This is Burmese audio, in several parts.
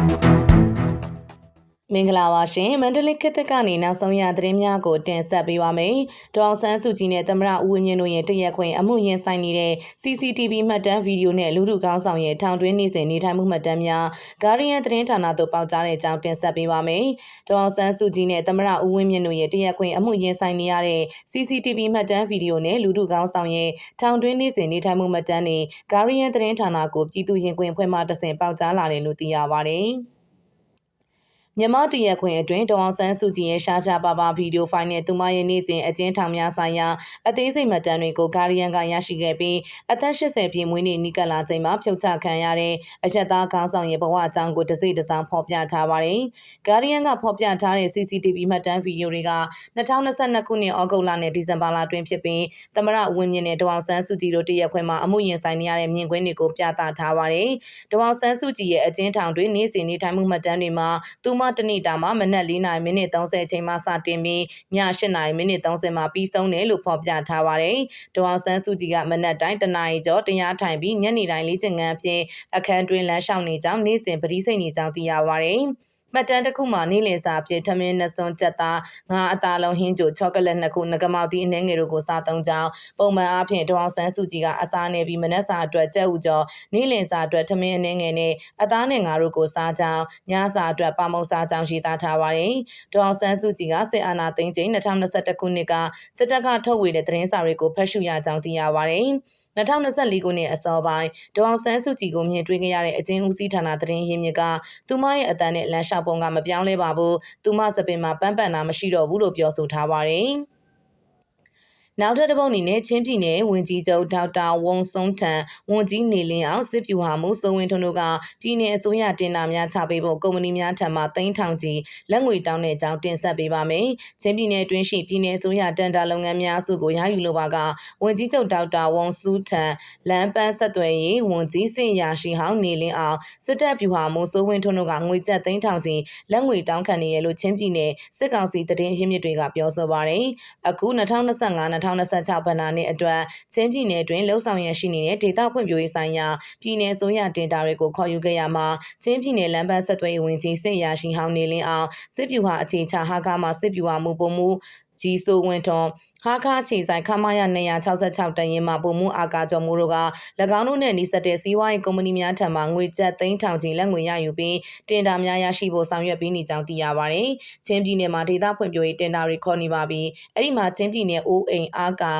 Thank you. မင်္ဂလာပါရှင်မန္တလေးခေတ်သစ်ကနေနောက်ဆုံးရသတင်းများကိုတင်ဆက်ပေးပါမယ်။ဒေါအောင်ဆန်းစုကြည်နဲ့သမရဦးဝင်းမြင့်တို့ရဲ့တရက်ခွင်အမှုရင်ဆိုင်နေတဲ့ CCTV မှတ်တမ်းဗီဒီယိုနဲ့လူထုကောင်းဆောင်ရဲ့ထောင်တွင်းနေစဉ်နေထိုင်မှုမှတ်တမ်းများ Guardian သတင်းဌာနသို့ပေါက်ကြားတဲ့အကြောင်းတင်ဆက်ပေးပါမယ်။ဒေါအောင်ဆန်းစုကြည်နဲ့သမရဦးဝင်းမြင့်တို့ရဲ့တရက်ခွင်အမှုရင်ဆိုင်နေရတဲ့ CCTV မှတ်တမ်းဗီဒီယိုနဲ့လူထုကောင်းဆောင်ရဲ့ထောင်တွင်းနေစဉ်နေထိုင်မှုမှတ်တမ်းတွေ Guardian သတင်းဌာနကိုပြည်သူရင်ခွင်ဖွဲ့မှတဆင့်ပေါက်ကြားလာတယ်လို့သိရပါတယ်။ မြန်မာတရက်ခွင်အတွင်းဒေါအောင်ဆန်းစုကြည်ရဲ့ရှားရှားပါပါဗီဒီယိုဖိုင်နဲ့သူမရဲ့နေ့စဉ်အကျဉ်းထောင်များဆိုင်ရာအသေးစိတ်မှတ်တမ်းတွေကိုဂါရီယန်ကရရှိခဲ့ပြီးအသက်80ပြည့်မွေးနေ့နီးကပ်လာချိန်မှာဖြုတ်ချခံရတဲ့အရက်သားခေါင်းဆောင်ရဲ့ဘဝအကြောင်းကိုတစိမ့်တစောင်းဖော်ပြထားပါတယ်။ဂါရီယန်ကဖော်ပြထားတဲ့ CCTV မှတ်တမ်းဗီဒီယိုတွေက2022ခုနှစ်ဩဂုတ်လနဲ့ဒီဇင်ဘာလတွင်ဖြစ်ပြီးသမရဝင်းမြင့်နဲ့ဒေါအောင်ဆန်းစုကြည်တို့တရက်ခွင်မှာအမှုရင်ဆိုင်နေရတဲ့မြင်ကွင်းတွေကိုပြသထားပါတယ်။ဒေါအောင်ဆန်းစုကြည်ရဲ့အကျဉ်းထောင်တွင်နေ့စဉ်နေထိုင်မှုမှတ်တမ်းတွေမှာသူမတနေ့တာမှာမနက်၄နာရီမိနစ်30ချိန်မှစတင်ပြီးည8နာရီမိနစ်30မှာပြီးဆုံးတယ်လို့ဖော်ပြထားပါတယ်။ဒေါအောင်ဆန်းစုကြည်ကမနက်တိုင်းတနာရီကျော်တရားထိုင်ပြီးညနေတိုင်းလေ့ကျင့်ခန်းအဖြစ်အခန်းတွင်လမ်းလျှောက်နေကြောင်းနေ့စဉ်ပရိစိတ်နေကြောင်းသိရပါတယ်။ မှတ်တမ်းတစ်ခုမှာနေ့လည်စာဖြစ်ထမင်းနှစ်စွန်းချက်သားငါအသားလုံးဟင်းချိုချောကလက်နှစ်ခုငကမောက်တီအနှဲငယ်တို့ကိုစားသုံးကြောင်းပုံမှန်အားဖြင့်ဒေါအောင်ဆန်းစုကြည်ကအစားနေပြီးမနက်စာအတွက်ကြက်ဥကျော်နေ့လည်စာအတွက်ထမင်းအနှဲငယ်နဲ့အသားနဲ့ငါတို့ကိုစားကြောင်းညစာအတွက်ပါမုံစားကြောင်းရေးသားထားပါတယ်ဒေါအောင်ဆန်းစုကြည်ကစစ်အာဏာသိမ်းချိန်2021ခုနှစ်ကစစ်တပ်ကထုတ်ဝေတဲ့သတင်းစာတွေကိုဖတ်ရှုရကြောင်းသိရပါတယ် 2024ခုနှစ်အစောပိုင်းဒေါအောင်ဆန်းစုကြည်ကိုမြင်တွေ့ခဲ့ရတဲ့အကျဉ်းဦးစီးဌာနသတင်းရင်းမြစ်ကသူမရဲ့အတန်းနဲ့လမ်းလျှောက်ပုံကမပြောင်းလဲပါဘူးသူမစပင်မှာပန်းပန်တာမရှိတော့ဘူးလို့ပြောဆိုထားပါတယ်။ နောက်ထပ်တစ်ပုတ်အနေနဲ့ချင်းပြည်နယ်ဝန်ကြီးချုပ်ဒေါက်တာဝုံစုံထံဝန်ကြီးနေလင်းအောင်စစ်ပြူဟာမှုစိုးဝင်းထွန်းတို့ကပြည်내အစိုးရတင်တာများချပေးဖို့ကုမ္ပဏီများထံမှသိန်းထောင်ကြီးလက်ငွေတောင်းတဲ့အကြောင်းတင်ဆက်ပေးပါမယ်။ချင်းပြည်နယ်တွင်းရှိပြည်내အစိုးရတန်တာလုပ်ငန်းများစုကိုရယူလိုပါကဝန်ကြီးချုပ်ဒေါက်တာဝုံစုထံလမ်းပန်းဆက်သွယ်ရေးဝန်ကြီးစင်ရာရှိဟောင်းနေလင်းအောင်စစ်တပ်ပြူဟာမှုစိုးဝင်းထွန်းတို့ကငွေကျပ်သိန်းထောင်ကြီးလက်ငွေတောင်းခံနေရလို့ချင်းပြည်နယ်စစ်ကောင်စီတရင်ရင်းမြစ်တွေကပြောဆိုပါတယ်။အခု2025 2026ဘဏ္ဍာနှစ်အတွက်ချင်းပြည်နယ်တွင်လှုပ်ဆောင်ရရှိနေတဲ့ဒေသဖွံ့ဖြိုးရေးဆိုင်ရာပြည်내ဆိုရတင်တာတွေကိုခေါ်ယူခဲ့ရမှာချင်းပြည်နယ်လမ်းပန်းဆက်သွယ်ရေးဝန်ကြီးစစ်ရာရှိဟောင်းနေလင်းအောင်စစ်ပြူဟာအခြေချဟာကားမှာစစ်ပြူဟာမှုပုံမှုကြီးစိုးဝင်းထွန်း ဟာခါခြေဆိုင်ခမာရ266တရင်မှာပုံမှုအာကာကျော်မှုတို့က၎င်းတို့နဲ့နှိစက်တဲ့စီးပွားရေးကုမ္ပဏီများထံမှငွေကျပ်သိန်းထောင်ချီလက်ငွေရယူပြီးတင်ဒါများရရှိဖို့ဆောင်ရွက်ပေးနေကြောင်းသိရပါတယ်။ချင်းပြည်နယ်မှာဒေသဖွံ့ဖြိုးရေးတင်ဒါတွေခေါ်နေပါပြီ။အဲ့ဒီမှာချင်းပြည်နယ်အိုးအိမ်အာကာ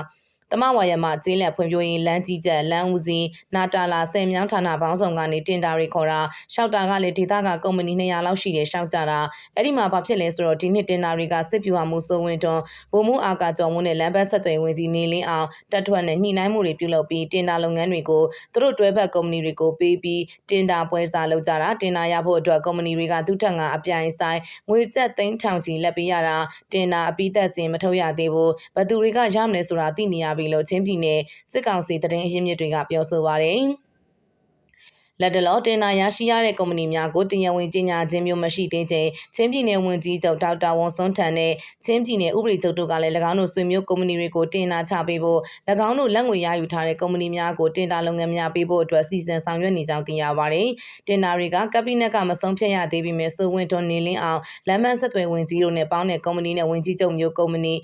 တမဝါရမကျေးလက်ဖွံ့ဖြိုးရေးလမ်းကြီးချက်လမ်းဦးစီးနာတာလာဆယ်မြောင်းဌာနပေါင်းဆောင်ကနေတင်တာတွေခေါ်တာရှောက်တာကလည်းဒေသကကုမ္ပဏီ200လောက်ရှိတယ်ရှောက်ကြတာအဲ့ဒီမှာဘာဖြစ်လဲဆိုတော့ဒီနှစ်တင်တာတွေကစစ်ပြူဟာမှုစိုးဝင်တွန်းဗိုလ်မှူးအာကာကျော်မှုနဲ့လမ်းဘက်ဆက်သွယ်ဝင်ကြီးနေလင်းအောင်တက်ထွက်နဲ့ညှိနှိုင်းမှုတွေပြုလုပ်ပြီးတင်တာလုပ်ငန်းတွေကိုသူတို့တွဲဘက်ကုမ္ပဏီတွေကိုပေးပြီးတင်တာပွဲစားလုပ်ကြတာတင်တာရဖို့အတွက်ကုမ္ပဏီတွေကသူ့ထက်ကအပြိုင်ဆိုင်ငွေကျပ်သိန်းထောင်ချီလက်ပေးရတာတင်တာအပိသက်စင်မထုတ်ရသေးဘူးဘသူတွေကရမလဲဆိုတာသိနေရပြီလို့ချင်းပြည်နယ်စစ်ကောင်စီတရင်အရင်းမြစ်တွေကပြောဆိုပါတယ်။လက်တလောတင်နာရရှိရတဲ့ကုမ္ပဏီများကိုတရားဝင်ကြီးညာခြင်းမျိုးမရှိသေးချိန်ချင်းပြည်နယ်ဝန်ကြီးချုပ်ဒေါက်တာဝန်စွန်းထန်နဲ့ချင်းပြည်နယ်ဥပဒေချုပ်တို့ကလည်း၎င်းတို့ဆွေမျိုးကုမ္ပဏီတွေကိုတင်နာချပေးဖို့၎င်းတို့လက်ငွေရယူထားတဲ့ကုမ္ပဏီများကိုတင်တာလုပ်ငန်းများပေးဖို့အတွက်စီစဉ်ဆောင်ရွက်နေကြောင်းသိရပါတယ်။တင်နာတွေကကပ်ဘိနက်ကမဆုံးဖြတ်ရသေးပေမဲ့စိုးဝင်းထွန်းနေလင်းအောင်လမ်းမဆက်သွယ်ဝင်ကြီးတို့နဲ့ပေါင်းတဲ့ကုမ္ပဏီနဲ့ဝင်ကြီးချုပ်မျိုးကုမ္ပဏီ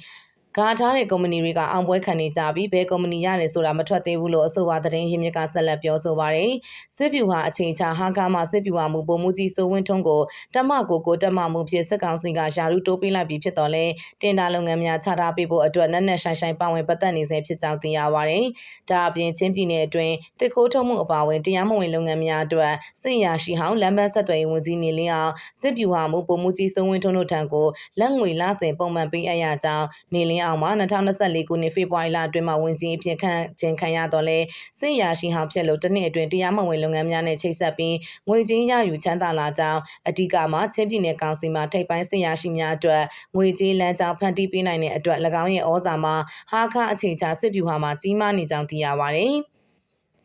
ဂါထားတဲ့ကုမ္ပဏီတွေကအောင်ပွဲခံနေကြပြီးဘယ်ကုမ္ပဏီရတယ်ဆိုတာမထွက်သေးဘူးလို့အဆိုပါသတင်းရင်းမြစ်ကဆက်လက်ပြောဆိုပါတယ်။စစ်ပြူဟာအချိန်ချာဟာကားမှစစ်ပြူဟာမူပုံမှုကြီးစိုးဝင်းထွန်းကိုတမကိုကိုတမမှုဖြစ်စစ်ကောင်စီကယာရုတိုးပေးလိုက်ပြီးဖြစ်တော်လဲတင်တာလုပ်ငန်းများချထားပေးဖို့အတွက်နက်နက်ဆိုင်ဆိုင်ပါဝင်ပတ်သက်နေစေဖြစ်ကြောင်းသိရပါတယ်။ဒါအပြင်ချင်းပြည်နယ်အတွင်းတစ်ခိုးထုတ်မှုအပါအဝင်တရားမဝင်လုပ်ငန်းများအတွက်စစ်ရာရှိဟောင်းလမ်းပန်းဆက်သွယ်ရေးဝန်ကြီးနေလင်းအောင်စစ်ပြူဟာမူပုံမှုကြီးစိုးဝင်းထွန်းတို့ထံကိုလက်ငွေလစဉ်ပုံမှန်ပေးအပ်ရကြောင်းနေလင်းအောင်မှာ2024ခုနှစ်ဖေဖော်ဝါရီလအတွင်းမှာဝင်ကြီးအဖြစ်ခန့်ခြင်းခံရတော့လဲစစ်ရာရှိဟောင်းဖြစ်လို့တစ်နှစ်အတွင်းတရားမဝင်လုပ်ငန်းများနဲ့ချိတ်ဆက်ပြီးငွေကြေးရယူချမ်းသာလာကြောင်းအဓိကမှာချင်းပြည်နယ်ကောင်စီမှထိပ်ပိုင်းစစ်ရာရှိများအတွက်ငွေကြေးလမ်းကြောင်းဖန်တီးပေးနိုင်တဲ့အတွက်၎င်းရဲ့ဩဇာမှာဟာခအခြေချစစ်ဗျူဟာမှာကြီးမားနေကြောင်းသိရပါတယ်။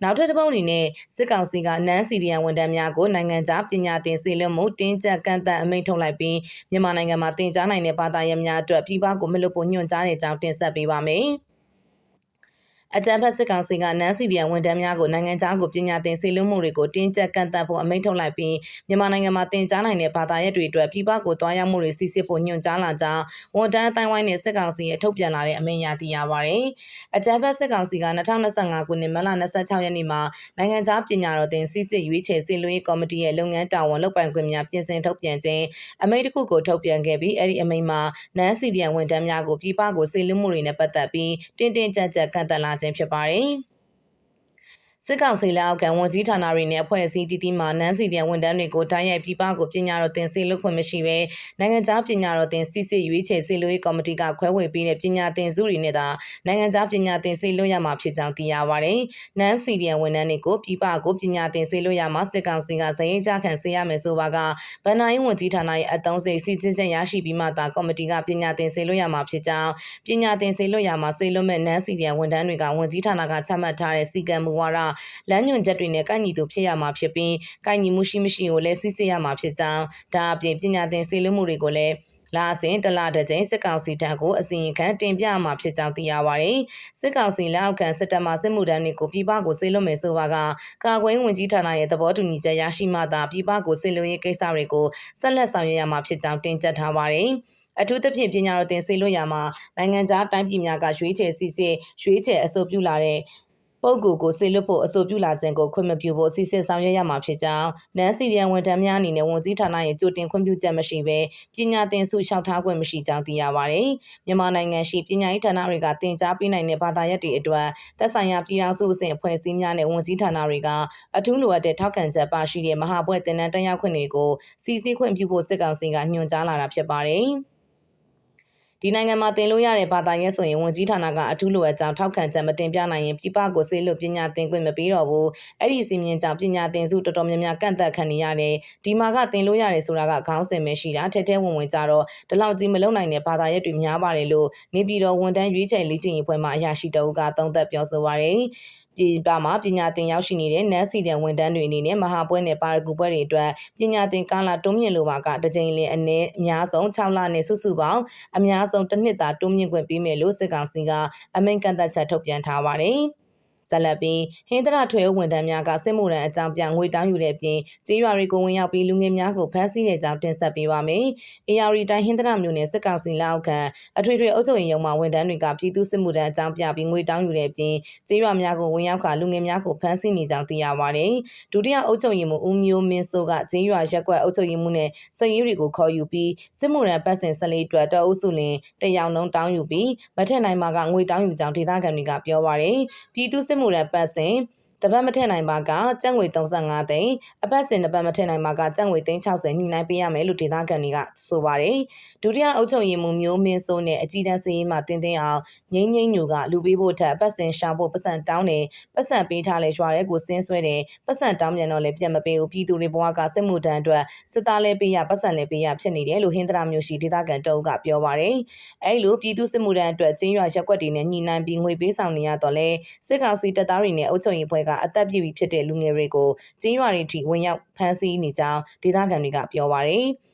နောက်ထပ်တစ်ပုတ်အနေနဲ့စစ်ကောင်စီကနန်းစီရီယန်ဝန်ထမ်းများကိုနိုင်ငံခြားပညာသင်စေလွှတ်မှုတင်းကျပ်ကန့်သတ်အမိန့်ထုတ်လိုက်ပြီးမြန်မာနိုင်ငံမှာတင်ကြားနိုင်တဲ့ဘာသာရပ်များအတွက်ပြည်ပကိုမလွတ်ဖို့ညွှန်ကြားနေကြောင်းတင်ဆက်ပေးပါမယ်။ အကြံဖက်စစ်ကောင်စီကနန်းစီရီယံဝန်ထမ်းများကိုနိုင်ငံခြားကိုပညာသင်ဆေးလွှတ်မှုတွေကိုတင်းကျပ်ကန့်သတ်ဖို့အမိန့်ထုတ်လိုက်ပြီးမြန်မာနိုင်ငံမှာတင်ကြားနိုင်တဲ့ဘာသာရပ်တွေအတွက်ပြည်ပကိုတွားရောက်မှုတွေစီစစ်ဖို့ညွှန်ကြားလာကြောင်းဝန်ထမ်းအတိုင်းဝိုင်းနဲ့စစ်ကောင်စီရဲ့ထုတ်ပြန်လာတဲ့အမိန့်ရသိရပါတယ်။အကြံဖက်စစ်ကောင်စီက2025ခုနှစ်မတ်လ26ရက်နေ့မှာနိုင်ငံခြားပညာတော်တင်စစ်စစ်ရွေးချယ်စေလွှတ်ကော်မတီရဲ့လုပ်ငန်းတာဝန်လုပ်ပိုင်ခွင့်များပြင်ဆင်ထုတ်ပြန်ခြင်းအမိန့်တစ်ခုကိုထုတ်ပြန်ခဲ့ပြီးအဲ့ဒီအမိန့်မှာနန်းစီရီယံဝန်ထမ်းများကိုပြည်ပကိုစေလွှတ်မှုတွေနဲ့ပတ်သက်ပြီးတင်းတင်းကြပ်ကြပ်ကန့်သတ်လာခြင်းဖြစ်ပါတယ်။ စစ်ကောင်စီလက်အောက်ကဝန်ကြီးဌာနတွေနဲ့အဖွဲ့အစည်းတည်တည်မှနန်းစီတဲ့ဝန်ထမ်းတွေကိုတိုင်းရိုက်ပြည်ပကိုပညာတော်သင်ဆေးလုပ်ခွင့်မရှိဘဲနိုင်ငံခြားပညာတော်သင်စစ်စစ်ရွေးချယ်ဆေးလို့ရေးကော်မတီကခွဲဝေပေးတဲ့ပညာသင်စုတွေနဲ့သာနိုင်ငံခြားပညာသင်ဆေးလို့ရမှာဖြစ်ကြောင်းသိရပါတယ်။နန်းစီတဲ့ဝန်ထမ်းတွေကိုပြည်ပကိုပညာသင်ဆေးလို့ရမှာစစ်ကောင်စီကဇယင်းကြခံဆေးရမယ်ဆိုပါကဗန်နိုင်ဝန်ကြီးဌာနရဲ့အတုံးစိတ်စီစဉ်ချက်ရရှိပြီးမှသာကော်မတီကပညာသင်ဆေးလို့ရမှာဖြစ်ကြောင်းပညာသင်ဆေးလို့ရမှာဆေးလွတ်မဲ့နန်းစီတဲ့ဝန်ထမ်းတွေကဝန်ကြီးဌာနကချမှတ်ထားတဲ့စီကံမူဝါဒလမ်းညွှန်ချက်တွေနဲ့ကိုက်ညီသူဖြစ်ရမှာဖြစ်ပြီးကိုက်ညီမှုရှိမရှိကိုလည်းစစ်ဆေးရမှာဖြစ်ကြောင်းဒါအပြင်ပညာသင်ဆေးလွှတ်မှုတွေကိုလည်းလာစဉ်တလတစ်ကြိမ်စစ်ကောင်စီတပ်ကိုအစီရင်ခံတင်ပြမှာဖြစ်ကြောင်းသိရပါတယ်။စစ်ကောင်စီလက်အောက်ခံစစ်တပ်မှစစ်မှုထမ်းတွေကိုပြည်ပကိုဆေးလွတ်မယ်ဆိုပါကကာကွယ်ဝင်ကြီးဌာနရဲ့သဘောတူညီချက်ရရှိမှသာပြည်ပကိုဆေးလွတ်ရေးကိစ္စတွေကိုဆက်လက်ဆောင်ရွက်ရမှာဖြစ်ကြောင်းတင်ပြထားပါတယ်။အထူးသဖြင့်ပညာတော်တင်ဆေးလွတ်ရမှာနိုင်ငံခြားတိုင်းပြည်များကရွေးချယ်စီစစ်ရွေးချယ်အဆိုပြုလာတဲ့ ပုဂ္ဂိုလ်ကိုဆေလွတ်ဖို့အဆိုပြုလာခြင်းကိုခွင့်မပြုဖို့စီစစ်ဆောင်ရွက်ရမှာဖြစ်ကြောင်းနန်းစီရီယံဝန်ထမ်းများအနေနဲ့ဝန်ကြီးဌာနရဲ့ကြိုတင်ခွင့်ပြုချက်မရှိဘဲပညာသင်ဆုလျှောက်ထားခွင့်မရှိကြောင်းသိရပါတယ်။မြန်မာနိုင်ငံရှိပညာရေးဌာနတွေကတင် जा ပေးနိုင်တဲ့ဘာသာရပ်တွေအတွက်သက်ဆိုင်ရာပြည်ထောင်စုအဆင့်အဖွဲ့အစည်းများနဲ့ဝန်ကြီးဌာနတွေကအထူးလိုအပ်တဲ့ထောက်ခံချက်ပါရှိတဲ့မဟာဘွဲ့တင်နန်းတက်ရောက်ခွင့်တွေကိုစီစစ်ခွင့်ပြုဖို့စစ်ကောင်စီကညွှန်ကြားလာတာဖြစ်ပါတယ်။ ဒီနိုင်ငံမှာတင်လို့ရတဲ့ဘာသာရေးဆိုရင်ဝန်ကြီးဌာနကအထူးလိုအပ်ကြောင်းထောက်ခံချက်မတင်ပြနိုင်ရင်ပြည်ပကိုဆေးလို့ပညာသင်ခွင့်မပေးတော့ဘူးအဲ့ဒီစီမင်းကြောင့်ပညာသင်စုတော်တော်များများကန့်သက်ခံနေရတယ်ဒီမှာကတင်လို့ရတယ်ဆိုတာကခေါင်းစဉ်ပဲရှိတာထဲထဲဝင်ဝင်ကြတော့ဒီလောက်ကြီးမလုံနိုင်တဲ့ဘာသာရေးတွေများပါတယ်လို့နေပြည်တော်ဝန်တန်းရွေးချယ်လေ့ကျင့်ရေးဖွဲ့မှအရာရှိတအုပ်ကသုံးသပ်ပြောဆိုပါရယ်ပြည်ပမှာပညာသင်ရောက်ရှိနေတဲ့နန်းစီတန်ဝန်တန်းတွေအနေနဲ့မဟာပွဲနဲ့ပါရဂူပွဲတွေအတွက်ပညာသင်ကာလတွန်းမြင့်လိုပါကတစ်ကြိမ်လင်းအနည်းအများဆုံး6လနဲ့စုစုပေါင်းအများဆုံးတစ်နှစ်သာတွန်းမြင့်ခွင့်ပေးမယ်လို့စစ်ကောင်စီကအမိန့်ကန့်သက်ချက်ထုတ်ပြန်ထားပါတယ်။ ဆက်လက်ပြီးဟင်းသရထွေဝန်ထမ်းများကစစ်မှုရန်အကြောင်းပြငွေတောင်းယူတဲ့ပြင်ကြေးရွာတွေကိုဝင်ရောက်ပြီးလူငယ်များကိုဖမ်းဆီးတဲ့ကြောင်းတင်ဆက်ပေးပါမယ်။ AR တိုင်းဟင်းသရမြို့နယ်စစ်ကောင်စီလက်အောက်ခံအထွေထွေအုပ်ချုပ်ရေးရုံးမှဝန်ထမ်းတွေကပြည်သူစစ်မှုထမ်းအကြောင်းပြပြီးငွေတောင်းယူတဲ့ပြင်ကြေးရွာများကိုဝင်ရောက်ခါလူငယ်များကိုဖမ်းဆီးနေကြောင်းသိရပါတယ်။ဒုတိယအုပ်ချုပ်ရေးမှူးဦးမျိုးမင်းစိုးကကြေးရွာရက်ကွက်အုပ်ချုပ်ရေးမှူးနဲ့စည်ရေးတွေကိုခေါ်ယူပြီးစစ်မှုရန်ပတ်စင်၁၄အတွက်တအုပ်စုလင်တရောင်လုံးတောင်းယူပြီးမထက်နိုင်မှာကငွေတောင်းယူကြောင်းဒေသခံတွေကပြောပါတယ်။ပြည်သူစစ်မှုရန်ပတ်စဉ် တပတ်မထည့်နိုင်ပါကကျပ်ငွေ35သိန်းအပတ်စဉ်တပတ်မထည့်နိုင်ပါကကျပ်ငွေ360ညှိနှိုင်းပေးရမယ်လို့ဒေသခံတွေကဆိုပါတယ်ဒုတိယအုပ်ချုပ်ရေးမှူးမျိုးမင်းစိုးနဲ့အကြီးတန်းစည်ရေးမှတင်းတင်းအောင်ငိမ့်ငိမ့်ညူကလူပေးဖို့ထက်ပတ်စဉ်ရှာဖို့ပတ်စံတောင်းတယ်ပတ်စံပေးထားလဲရွာရဲကိုစင်းဆွဲတယ်ပတ်စံတောင်းပြန်တော့လည်းပြတ်မပေးဘူးပြည်သူတွေဘဝကစစ်မှုထမ်းအတွက်စစ်သားလဲပေးရပတ်စံလဲပေးရဖြစ်နေတယ်လို့ဟင်္ဒရာမျိုးရှိဒေသခံတအုပ်ကပြောပါတယ်အဲလိုပြည်သူစစ်မှုထမ်းအတွက်ကျင်းရွာရက်ွက်တွေနဲ့ညှိနှိုင်းပြီးငွေပေးဆောင်နေရတော့လဲစစ်ကောင်စီတပ်သားတွေနဲ့အုပ်ချုပ်ရေးဖွဲ့ကအသက်ပြည့်ပြီဖြစ်တဲ့လူငယ်တွေကိုကျင်းရွာတွေထိဝင်ရောက်ဖမ်းဆီးနေကြောင်းဒေသခံတွေကပြောပါတယ်။